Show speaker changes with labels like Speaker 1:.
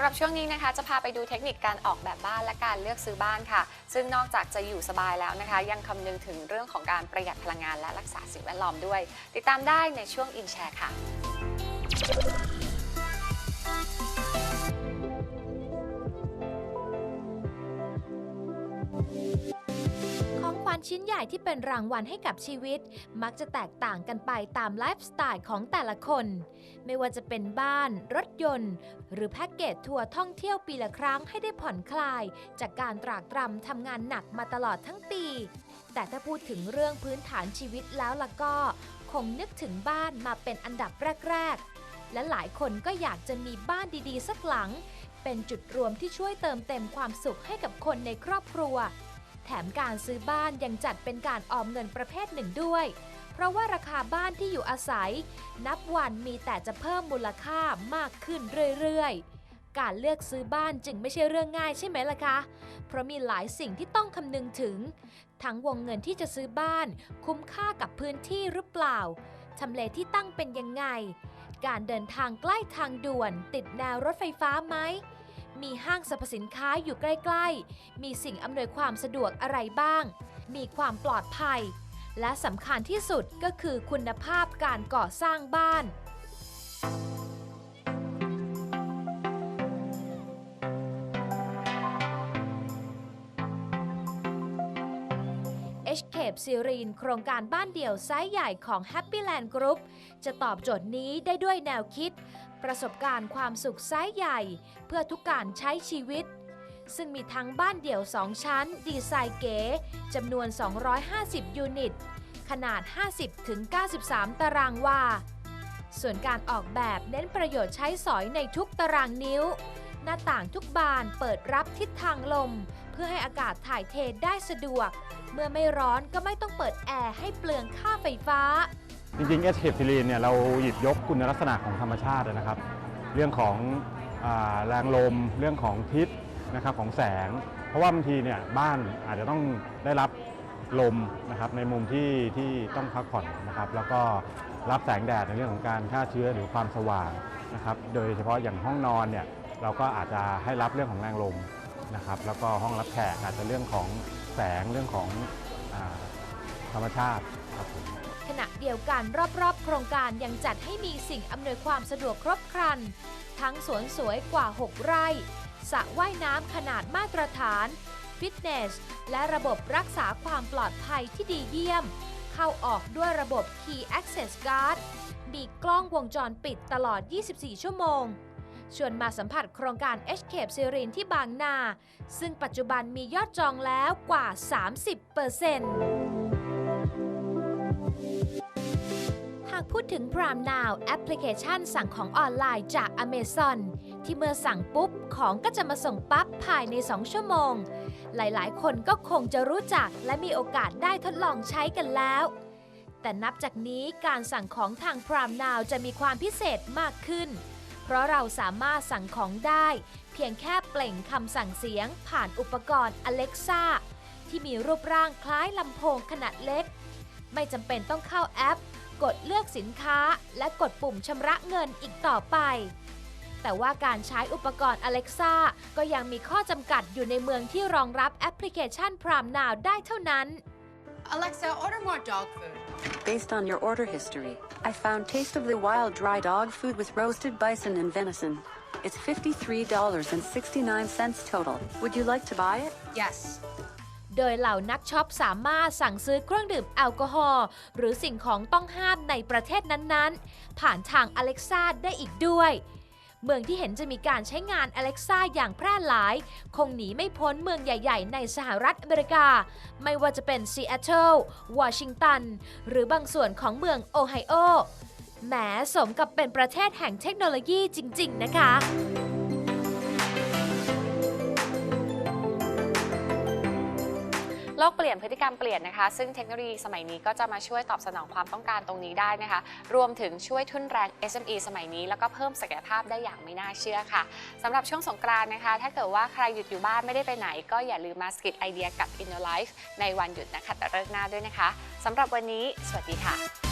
Speaker 1: ำหรับช่วงนี้นะคะ จะพาไปดูเทคนิคการออกแบบบ้านและการเลือกซื้อบ้านค่ะ ซึ่งนอกจากจะอยู่สบายแล้วนะคะ ยังคำนึงถึงเรื่องของการประหยัดพลังงานและรักษาสิ่งแวดล้อมด้วย ติดตามได้ในช่วงอินแชร์ค่ะ
Speaker 2: ชิ้นใหญ่ที่เป็นรางวัลให้กับชีวิต มักจะแตกต่างกันไปตามไลฟ์สไตล์ของแต่ละคน ไม่ว่าจะเป็นบ้าน รถยนต์ หรือแพ็กเกจทัวร์ท่องเที่ยวปีละครั้งให้ได้ผ่อนคลาย จากการตรากตรำทำงานหนักมาตลอดทั้งปี แต่ถ้าพูดถึงเรื่องพื้นฐานชีวิตแล้วล่ะก็ คงนึกถึงบ้านมาเป็นอันดับแรก ๆ และหลายคนก็อยากจะมีบ้านดีๆ สักหลัง เป็นจุดรวมที่ช่วยเติมเต็มความสุขให้กับคนในครอบครัว แถมการซื้อบ้านยังจัดเป็นการออมเงินประเภทหนึ่งด้วย เพราะว่าราคาบ้านที่อยู่อาศัย นับวันมีแต่จะเพิ่มมูลค่ามากขึ้นเรื่อยๆการเลือกซื้อบ้านจึงไม่ใช่เรื่องง่ายใช่ไหมล่ะคะ เพราะมีหลายสิ่งที่ต้องคำนึงถึง ทั้งวงเงินที่จะซื้อบ้าน คุ้มค่ากับพื้นที่หรือเปล่า ทำเลที่ตั้งเป็นยังไง การเดินทางใกล้ทางด่วน ติดแนวรถไฟฟ้าไหม มีห้างสรรพสินค้าอยู่ใกล้ๆ มีสิ่งอำนวยความสะดวกอะไรบ้าง มีความปลอดภัย และสำคัญที่สุดก็คือคุณภาพการก่อสร้างบ้าน Escape s e r e n โครงการบ้านเดี่ยวไซส์ใหญ่ของ Happyland Group จะตอบโจทย์นี้ได้ด้วยแนวคิด ประสบการณ์ความสุขไซส์ใหญ่ เพื่อทุกการใช้ชีวิต ซึ่งมีทั้งบ้านเดี่ยว 2 ชั้น ดีไซน์เก๋จำนวน 250 ยูนิต ขนาด 50-93 ตารางวา ส่วนการออกแบบเน้นประโยชน์ใช้สอยในทุกตารางนิ้ว หน้าต่างทุกบานเปิดรับทิศทางลม เพื่อให้อากาศถ่ายเทได้สะดวก เมื่อไม่ร้อนก็ไม่ต้องเปิดแอร์ให้เปลืองค่าไฟฟ้า
Speaker 3: จริงๆ Escape s e r e n เนี่ยเราหยิบยกคุณลักษณะของธรรมชาตินะครับ เรื่องของอาแรงลม เรื่องของทิศนะครับของแสง เพราะว่าบางทีเนี่ยบ้านอาจจะต้องได้รับลมนะครับในมุมที่ที่ต้องพักผ่อนนะครับ แล้วก็รับแสงแดดในเรื่องของการฆ่าเชื้อหรือความสว่างนะครับ โดยเฉพาะอย่างห้องนอนเนี่ยเราก็อาจจะให้รับเรื่องของแรงลมนะครับ แล้วก็ห้องรับแขกอาจจะเรื่องของ แสงเรื่องของอธรรมชาติครับผม
Speaker 2: ขณะเดียวกันรอบๆ โครงการยังจัดให้มีสิ่งอำนวยความสะดวกครบครัน ทั้งสวนสวยกว่า 6 ไร่สระว่ายน้ำขนาดมาตรฐาน ฟิตเนส และระบบรักษาความปลอดภัยที่ดีเยี่ยม เข้าออกด้วยระบบ Key Access Guard มีกล้องวงจรปิดตลอด 24 ชั่วโมง ชวนมาสัมผัสโครงการ Escape Serene ที่บางนา ซึ่งปัจจุบันมียอดจองแล้วกว่า 30%หากพูดถึง Prime Now แอปพลิเคชันสั่งของออนไลน์จาก Amazon ที่เมื่อสั่งปุ๊บ ของก็จะมาส่งปั๊บภายใน 2 ชั่วโมง หลายๆ คนก็คงจะรู้จักและมีโอกาสได้ทดลองใช้กันแล้ว แต่นับจากนี้การสั่งของทาง Prime Now จะมีความพิเศษมากขึ้น เพราะเราสามารถสั่งของได้ เพียงแค่เปล่งคำสั่งเสียงผ่านอุปกรณ์ Alexa ที่มีรูปร่างคล้ายลำโพงขนาดเล็ก ไม่จำเป็นต้องเข้าแอป กดเลือกสินค้า และกดปุ่มชำระเงินอีกต่อไป แต่ว่าการใช้อุปกรณ์ Alexa ก็ยังมีข้อจำกัดอยู่ในเมืองที่รองรับแอปพลิเคชัน Prime Now ได้เท่านั้น
Speaker 4: Alexa, order more dog food.
Speaker 5: Based on your order history, I found Taste of the Wild dry dog food with roasted bison and venison. It's $53.69 total. Would you like to buy it?
Speaker 4: Yes.
Speaker 2: โดยเหล่านักช็อปสามารถสั่งซื้อเครื่องดื่มแอลกอฮอล์หรือสิ่งของต้องห้ามในประเทศนั้นๆ ผ่านทาง Alexa ได้อีกด้วย เมืองที่เห็นจะมีการใช้งาน Alexa อย่างแพร่หลาย คงหนีไม่พ้นเมืองใหญ่ ๆ ในสหรัฐอเมริกา ไม่ว่าจะเป็นซีแอตเทิลวอชิงตัน หรือบางส่วนของเมืองโอไฮโอแหมสมกับเป็นประเทศแห่งเทคโนโลยีจริง ๆ นะคะ
Speaker 1: โลกเปลี่ยนพฤติกรรมเปลี่ยนนะคะ ซึ่งเทคโนโลยีสมัยนี้ก็จะมาช่วยตอบสนองความต้องการตรงนี้ได้นะคะ รวมถึงช่วยทุนแรง SME สมัยนี้ แล้วก็เพิ่มศักยภาพได้อย่างไม่น่าเชื่อค่ะสำหรับช่วงสงกรานต์นะคะ ถ้าเกิดว่าใครหยุดอยู่บ้านไม่ได้ไปไหน ก็อย่าลืมมาสกิดไอเดียกับ InnoLife ในวันหยุดนะคะแต่เลิกษ์หน้าด้วยนะคะสำหรับวันนี้ สวัสดีค่ะ